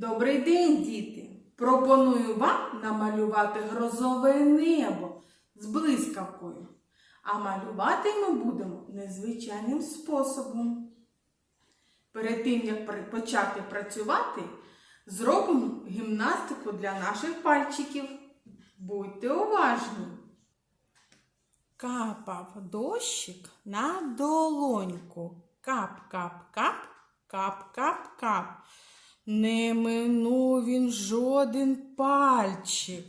Добрий день, діти! Пропоную вам намалювати грозове небо з блискавкою. А малювати ми будемо незвичайним способом. Перед тим, як почати працювати, зробимо гімнастику для наших пальчиків. Будьте уважні. Капав дощик на долоньку. Кап-кап-кап, кап-кап-кап. Не минув він жоден пальчик.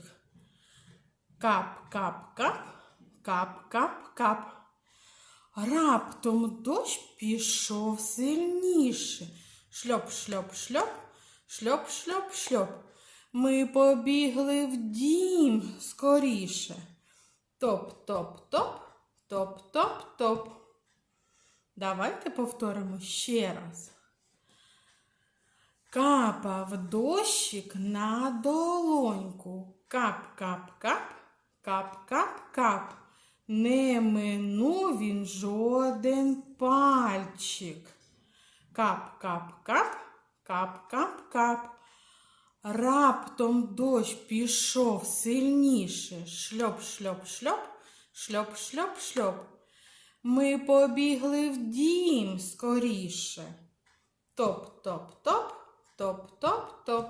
Кап-кап-кап, кап-кап-кап. Раптом дощ пішов сильніше. Шльоп-шльоп-шльоп, шльоп-шльоп-шльоп. Ми побігли в дім скоріше. Топ-топ-топ, топ-топ-топ. Давайте повторимо ще раз. Капав дощик на долоньку. Кап-кап-кап, кап-кап-кап. Не минув він жоден пальчик. Кап-кап-кап, кап-кап-кап. Раптом дощ пішов сильніше. Шльоп-шльоп-шльоп, шльоп-шльоп-шльоп. Ми побігли в дім скоріше. Топ-топ-топ, топ-топ-топ.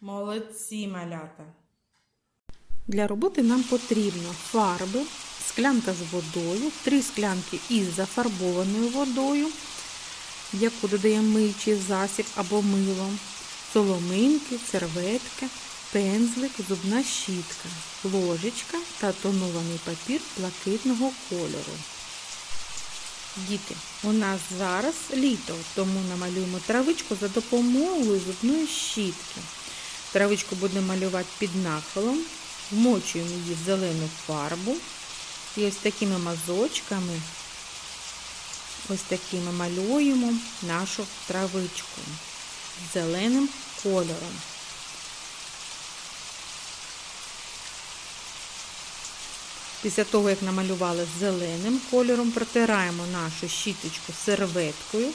Молодці малята. Для роботи нам потрібно фарби, склянка з водою, три склянки із зафарбованою водою, яку додаємо миючий засіб або мило, соломинки, серветки, пензлик, зубна щітка, ложечка та тонований папір блакитного кольору. Діти, у нас зараз літо, тому намалюємо травичку за допомогою зубної щітки. Травичку будемо малювати під нахилом, вмочуємо її в зелену фарбу. І ось такими мазочками, ось такими малюємо нашу травичку зеленим кольором. Після того, як намалювали зеленим кольором, протираємо нашу щіточку серветкою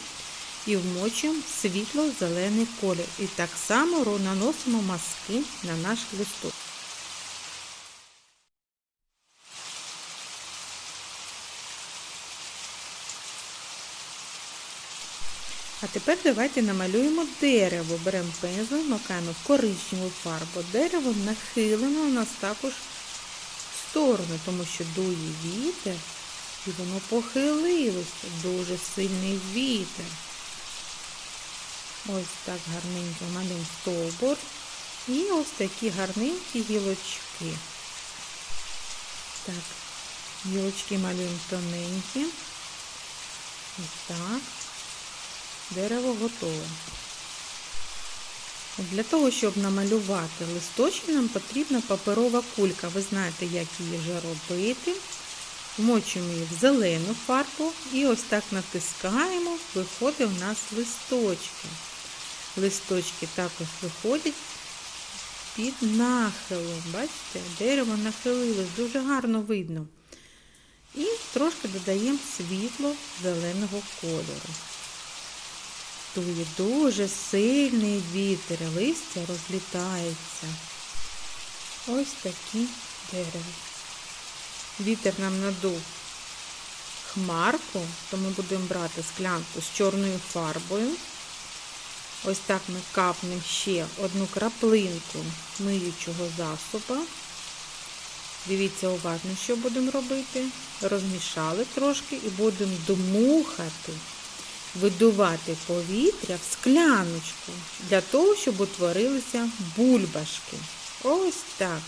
і вмочуємо світло-зелений колір. І так само наносимо мазки на наш листок. А тепер давайте намалюємо дерево. Беремо пензлик, макаємо коричневу фарбу. Дерево нахилено у нас також сторону, тому що дує вітер, і воно похилилося. Дуже сильний вітер. Ось так гарненько малюємо стовбур. І ось такі гарненькі гілочки. Так, гілочки малюємо тоненькі. Ось так. Дерево готове. Для того, щоб намалювати листочки, нам потрібна паперова кулька. Ви знаєте, як її вже робити. Вмочуємо її в зелену фарбу і ось так натискаємо, виходить у нас листочки. Листочки також виходять під нахилом. Бачите, дерево нахилилось, дуже гарно видно. І трошки додаємо світло зеленого кольору. Дує дуже сильний вітер, листя розлітається. Ось такі дерева. Вітер нам надув хмарку, тому будемо брати склянку з чорною фарбою. Ось так ми капнемо ще одну краплинку миючого засоба. Дивіться уважно, що будемо робити. Розмішали трошки і будемо дмухати видувати повітря в скляночку для того, щоб утворилися бульбашки. Ось так.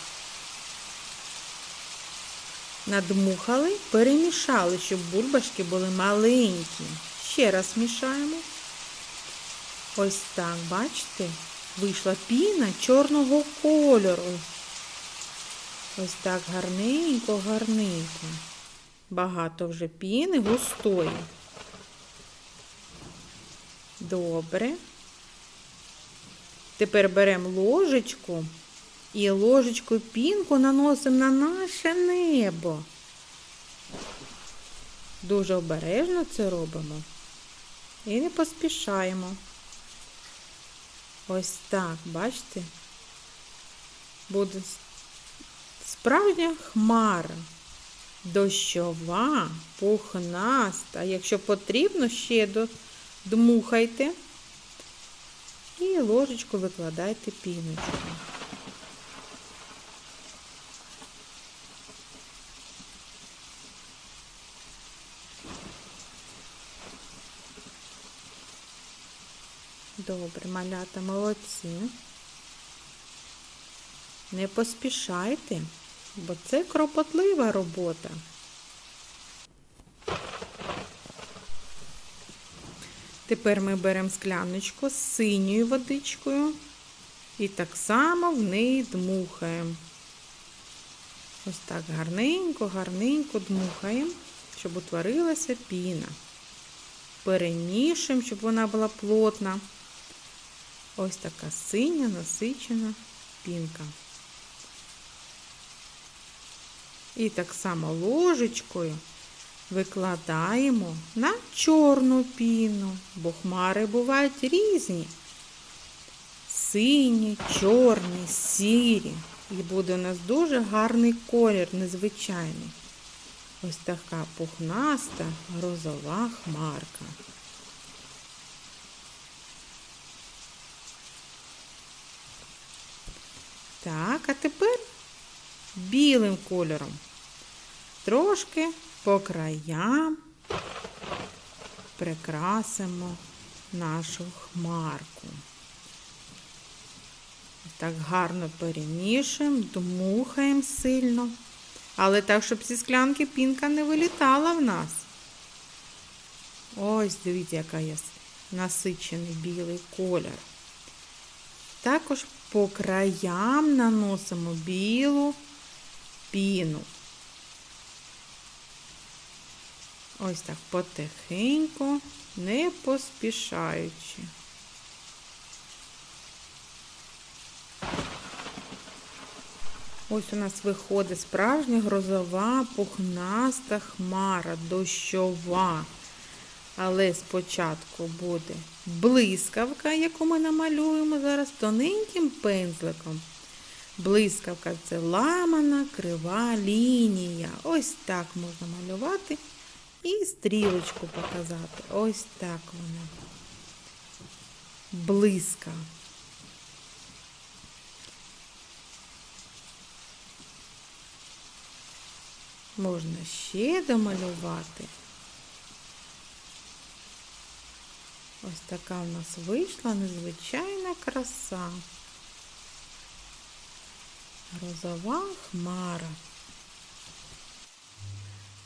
Надмухали, перемішали, щоб бульбашки були маленькі. Ще раз мішаємо. Ось так, бачите, вийшла піна чорного кольору. Ось так гарненько, гарненько. Багато вже піни густої. Добре. Тепер беремо ложечку і ложечкою пінку наносимо на наше небо. Дуже обережно це робимо і не поспішаємо. Ось так, бачите? Буде справжня хмара. Дощова, пухнаста. Якщо потрібно, ще до- дмухайте і ложечку викладайте піночку. Добре, малята молодці. Не поспішайте, бо це кропотлива робота. Тепер ми беремо скляночку з синьою водичкою і так само в неї дмухаємо. Ось так гарненько, гарненько дмухаємо, щоб утворилася піна. Перемішуємо, щоб вона була плотна. Ось така синя насичена пінка. І так само ложечкою викладаємо на чорну піну, бо хмари бувають різні. Сині, чорні, сірі. І буде у нас дуже гарний колір, незвичайний. Ось така пухнаста грозова хмарка. Так, а тепер білим кольором. Трошки по краям прикрасимо нашу хмарку. Так гарно перемішуємо, дмухаємо сильно. Але так, щоб зі склянки пінка не вилітала в нас. Ось, дивіться, яка є насичений білий колір. Також по краям наносимо білу піну. Ось так потихеньку, не поспішаючи. Ось у нас виходить справжня грозова пухнаста хмара, дощова. Але спочатку буде блискавка, яку ми намалюємо зараз тоненьким пензликом. Блискавка це ламана крива лінія. Ось так можна малювати і стрілочку показати. Ось так вона. Блиска. Можна ще домалювати. Ось така у нас вийшла незвичайна краса. Грозова хмара.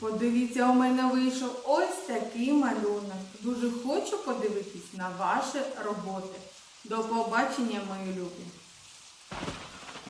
Подивіться, у мене вийшов ось такий малюнок. Дуже хочу подивитись на ваші роботи. До побачення, мої любі!